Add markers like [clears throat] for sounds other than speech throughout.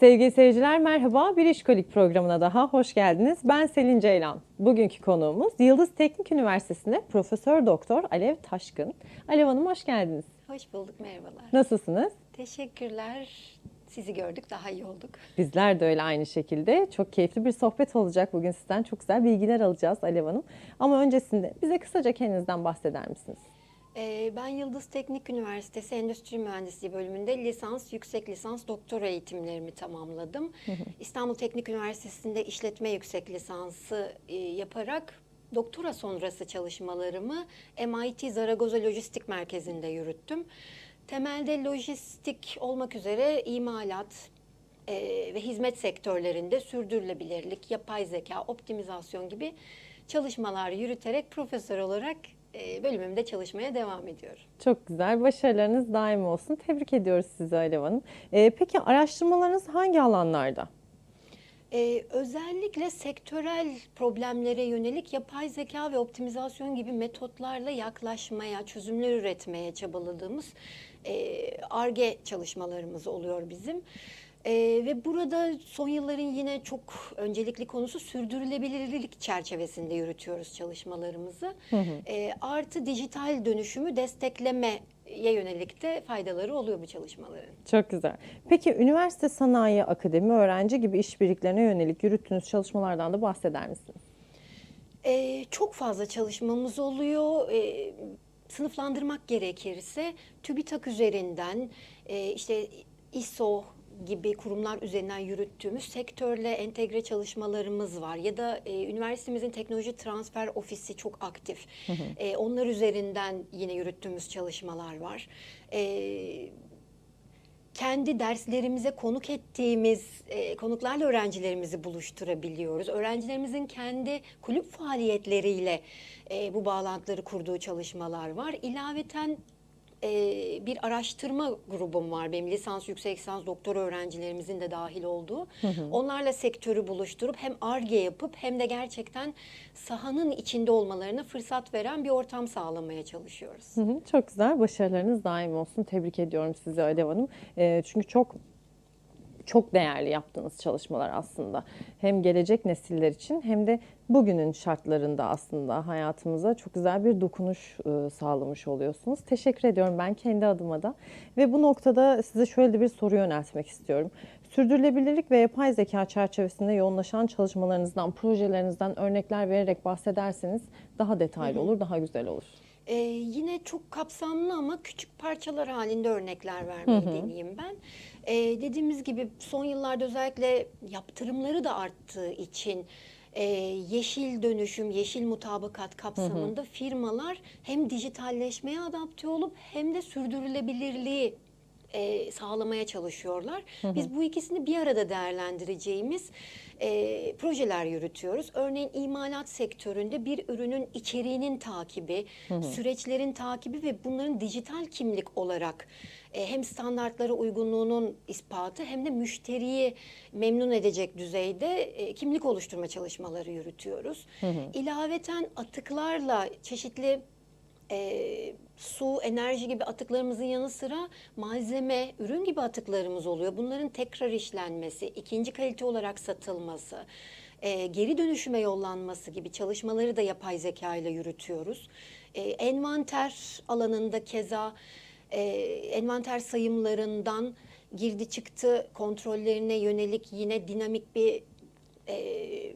Sevgili seyirciler merhaba. Bir İşkolik programına daha hoş geldiniz. Ben Selin Ceylan. Bugünkü konuğumuz Yıldız Teknik Üniversitesi'nde Profesör Doktor Alev Taşkın. Alev Hanım hoş geldiniz. Hoş bulduk, merhabalar. Nasılsınız? Teşekkürler. Sizi gördük, daha iyi olduk. Bizler de öyle aynı şekilde. Çok keyifli bir sohbet olacak bugün sizden. Çok güzel bilgiler alacağız Alev Hanım. Ama öncesinde bize kısaca kendinizden bahseder misiniz? Ee, ben Yıldız Teknik Üniversitesi Endüstri Mühendisliği bölümünde lisans, yüksek lisans, doktora eğitimlerimi tamamladım. [laughs] İstanbul Teknik Üniversitesi'nde işletme yüksek lisansı e, yaparak doktora sonrası çalışmalarımı MIT Zaragoza Lojistik Merkezi'nde yürüttüm. Temelde lojistik olmak üzere imalat, e, ve hizmet sektörlerinde sürdürülebilirlik, yapay zeka, optimizasyon gibi çalışmalar yürüterek profesör olarak bölümümde çalışmaya devam ediyorum. Çok güzel. Başarılarınız daim olsun. Tebrik ediyoruz sizi Alev Hanım. Ee, peki araştırmalarınız hangi alanlarda? Ee, özellikle sektörel problemlere yönelik yapay zeka ve optimizasyon gibi metotlarla yaklaşmaya, çözümler üretmeye çabaladığımız ARGE çalışmalarımız oluyor bizim. Ee, ve burada son yılların yine çok öncelikli konusu sürdürülebilirlik çerçevesinde yürütüyoruz çalışmalarımızı. Ee, artı dijital dönüşümü desteklemeye yönelik de faydaları oluyor bu çalışmaların. Çok güzel. Peki üniversite, sanayi, akademi, öğrenci gibi işbirliklerine yönelik yürüttüğünüz çalışmalardan da bahseder misiniz? Ee, çok fazla çalışmamız oluyor. Ee, sınıflandırmak gerekirse TÜBİTAK üzerinden e, işte ISO gibi kurumlar üzerinden yürüttüğümüz sektörle entegre çalışmalarımız var. Ya da e, üniversitemizin teknoloji transfer ofisi çok aktif. E, onlar üzerinden yine yürüttüğümüz çalışmalar var. E, kendi derslerimize konuk ettiğimiz e, konuklarla öğrencilerimizi buluşturabiliyoruz. Öğrencilerimizin kendi kulüp faaliyetleriyle e, bu bağlantıları kurduğu çalışmalar var. İlaveten e, bir araştırma grubum var benim lisans, yüksek lisans, doktora öğrencilerimizin de dahil olduğu. Onlarla sektörü buluşturup hem ARGE yapıp hem de gerçekten sahanın içinde olmalarına fırsat veren bir ortam sağlamaya çalışıyoruz. Hı hı, çok güzel. Başarılarınız daim olsun. Tebrik ediyorum sizi Alev Hanım. Ee, çünkü çok çok değerli yaptığınız çalışmalar aslında. Hem gelecek nesiller için hem de bugünün şartlarında aslında hayatımıza çok güzel bir dokunuş e, sağlamış oluyorsunuz. Teşekkür ediyorum ben kendi adıma da. Ve bu noktada size şöyle bir soru yöneltmek istiyorum. Sürdürülebilirlik ve yapay zeka çerçevesinde yoğunlaşan çalışmalarınızdan, projelerinizden örnekler vererek bahsederseniz daha detaylı olur, daha güzel olur. Ee, yine çok kapsamlı ama küçük parçalar halinde örnekler vermeyi deneyeyim ben. Ee, dediğimiz gibi son yıllarda özellikle yaptırımları da arttığı için e, yeşil dönüşüm, yeşil mutabakat kapsamında firmalar hem dijitalleşmeye adapte olup hem de sürdürülebilirliği e, sağlamaya çalışıyorlar. Biz bu ikisini bir arada değerlendireceğimiz e, projeler yürütüyoruz. Örneğin imalat sektöründe bir ürünün içeriğinin takibi, süreçlerin takibi ve bunların dijital kimlik olarak e, hem standartlara uygunluğunun ispatı hem de müşteriyi memnun edecek düzeyde e, kimlik oluşturma çalışmaları yürütüyoruz. İlaveten atıklarla çeşitli e, su, enerji gibi atıklarımızın yanı sıra malzeme, ürün gibi atıklarımız oluyor. Bunların tekrar işlenmesi, ikinci kalite olarak satılması, e, geri dönüşüme yollanması gibi çalışmaları da yapay zeka ile yürütüyoruz. E, envanter alanında keza e, envanter sayımlarından girdi çıktı kontrollerine yönelik yine dinamik bir e,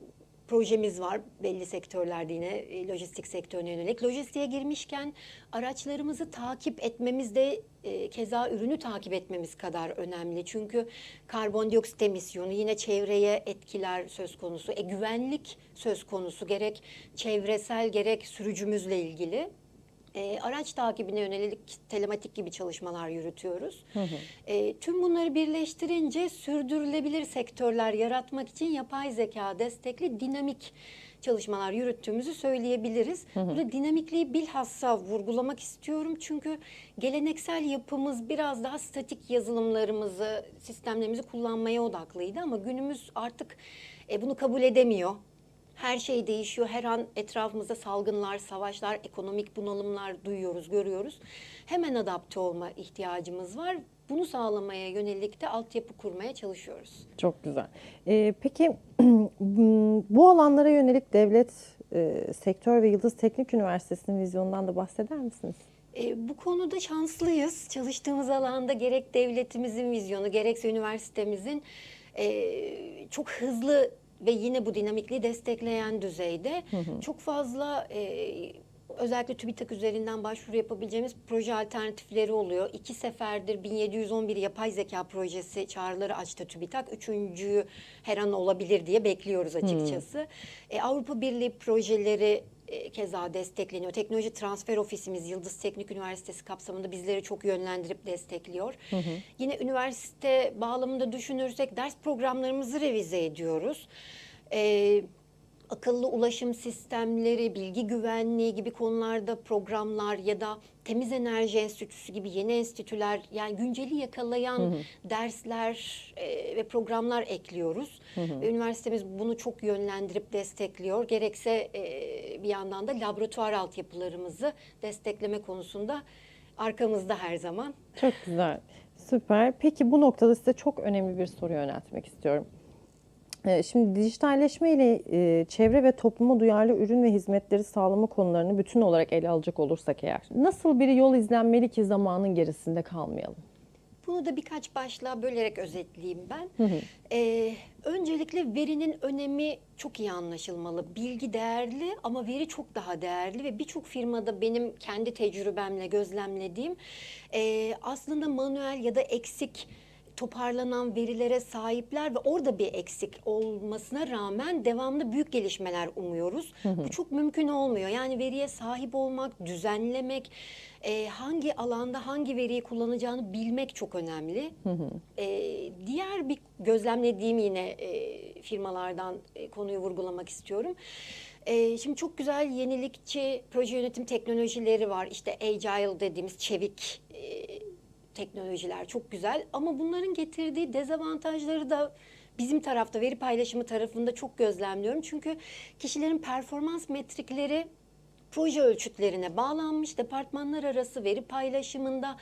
projemiz var belli sektörlerde yine e, lojistik sektörüne yönelik. Lojistiğe girmişken araçlarımızı takip etmemiz de e, keza ürünü takip etmemiz kadar önemli. Çünkü karbondioksit emisyonu yine çevreye etkiler söz konusu. E, güvenlik söz konusu gerek çevresel gerek sürücümüzle ilgili. E, araç takibine yönelik telematik gibi çalışmalar yürütüyoruz. E, tüm bunları birleştirince sürdürülebilir sektörler yaratmak için yapay zeka destekli dinamik çalışmalar yürüttüğümüzü söyleyebiliriz. Burada dinamikliği bilhassa vurgulamak istiyorum çünkü geleneksel yapımız biraz daha statik yazılımlarımızı, sistemlerimizi kullanmaya odaklıydı ama günümüz artık e, bunu kabul edemiyor. Her şey değişiyor. Her an etrafımızda salgınlar, savaşlar, ekonomik bunalımlar duyuyoruz, görüyoruz. Hemen adapte olma ihtiyacımız var. Bunu sağlamaya yönelik de altyapı kurmaya çalışıyoruz. Çok güzel. Ee, peki [clears throat] bu alanlara yönelik devlet, e, sektör ve Yıldız Teknik Üniversitesi'nin vizyonundan da bahseder misiniz? E, bu konuda şanslıyız. Çalıştığımız alanda gerek devletimizin vizyonu gerekse üniversitemizin e, çok hızlı ve yine bu dinamikliği destekleyen düzeyde çok fazla e, özellikle TÜBİTAK üzerinden başvuru yapabileceğimiz proje alternatifleri oluyor. İki seferdir 1711 yapay zeka projesi çağrıları açtı TÜBİTAK. Üçüncüyü her an olabilir diye bekliyoruz açıkçası. E, Avrupa Birliği projeleri e, keza destekleniyor. Teknoloji Transfer Ofisimiz Yıldız Teknik Üniversitesi kapsamında bizleri çok yönlendirip destekliyor. Yine üniversite bağlamında düşünürsek ders programlarımızı revize ediyoruz. E, akıllı ulaşım sistemleri, bilgi güvenliği gibi konularda programlar ya da temiz enerji enstitüsü gibi yeni enstitüler yani günceli yakalayan dersler e, ve programlar ekliyoruz. Ve üniversitemiz bunu çok yönlendirip destekliyor. Gerekse e, bir yandan da laboratuvar altyapılarımızı destekleme konusunda arkamızda her zaman. Çok güzel, süper. Peki bu noktada size çok önemli bir soru yöneltmek istiyorum. Ee, Şimdi dijitalleşme ile e, çevre ve topluma duyarlı ürün ve hizmetleri sağlama konularını bütün olarak ele alacak olursak eğer, nasıl bir yol izlenmeli ki zamanın gerisinde kalmayalım? Bunu da birkaç başlığa bölerek özetleyeyim ben. Ee, öncelikle verinin önemi çok iyi anlaşılmalı. Bilgi değerli ama veri çok daha değerli ve birçok firmada benim kendi tecrübemle gözlemlediğim e, aslında manuel ya da eksik toparlanan verilere sahipler ve orada bir eksik olmasına rağmen devamlı büyük gelişmeler umuyoruz. Bu çok mümkün olmuyor. Yani veriye sahip olmak, düzenlemek, e, hangi alanda hangi veriyi kullanacağını bilmek çok önemli. E, diğer bir gözlemlediğim yine e, firmalardan e, konuyu vurgulamak istiyorum. E, şimdi çok güzel yenilikçi proje yönetim teknolojileri var. İşte agile dediğimiz çevik e, teknolojiler çok güzel ama bunların getirdiği dezavantajları da bizim tarafta veri paylaşımı tarafında çok gözlemliyorum. Çünkü kişilerin performans metrikleri proje ölçütlerine bağlanmış. Departmanlar arası veri paylaşımında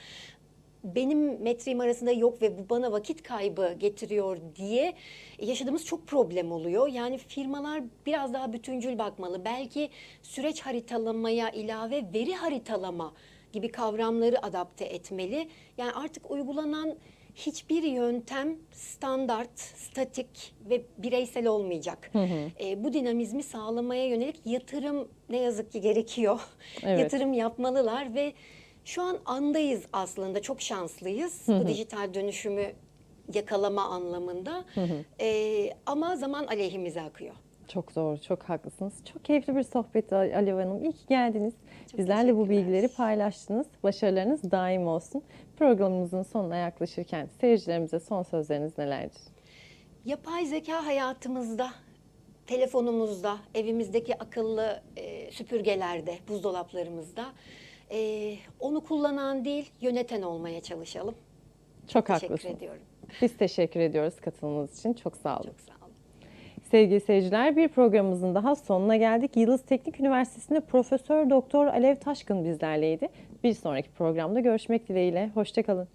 benim metriğim arasında yok ve bu bana vakit kaybı getiriyor diye yaşadığımız çok problem oluyor. Yani firmalar biraz daha bütüncül bakmalı. Belki süreç haritalamaya ilave veri haritalama gibi kavramları adapte etmeli. Yani artık uygulanan hiçbir yöntem standart, statik ve bireysel olmayacak. E, bu dinamizmi sağlamaya yönelik yatırım ne yazık ki gerekiyor. [laughs] Evet. Yatırım yapmalılar ve şu an andayız aslında çok şanslıyız bu dijital dönüşümü yakalama anlamında. E, ama zaman aleyhimize akıyor. Çok doğru, çok haklısınız. Çok keyifli bir sohbet Alev Hanım. İyi ki geldiniz. Bizlerle bu bilgileri paylaştınız. Başarılarınız daim olsun. Programımızın sonuna yaklaşırken seyircilerimize son sözleriniz nelerdir? Yapay zeka hayatımızda, telefonumuzda, evimizdeki akıllı e, süpürgelerde, buzdolaplarımızda e, onu kullanan değil, yöneten olmaya çalışalım. Çok Teşekkür haklısınız. ediyorum. Biz teşekkür ediyoruz katılımınız için. Çok sağ olun. Çok sağ olun. Sevgili seyirciler bir programımızın daha sonuna geldik. Yıldız Teknik Üniversitesi'nde Profesör Doktor Alev Taşkın bizlerleydi. Bir sonraki programda görüşmek dileğiyle. Hoşçakalın.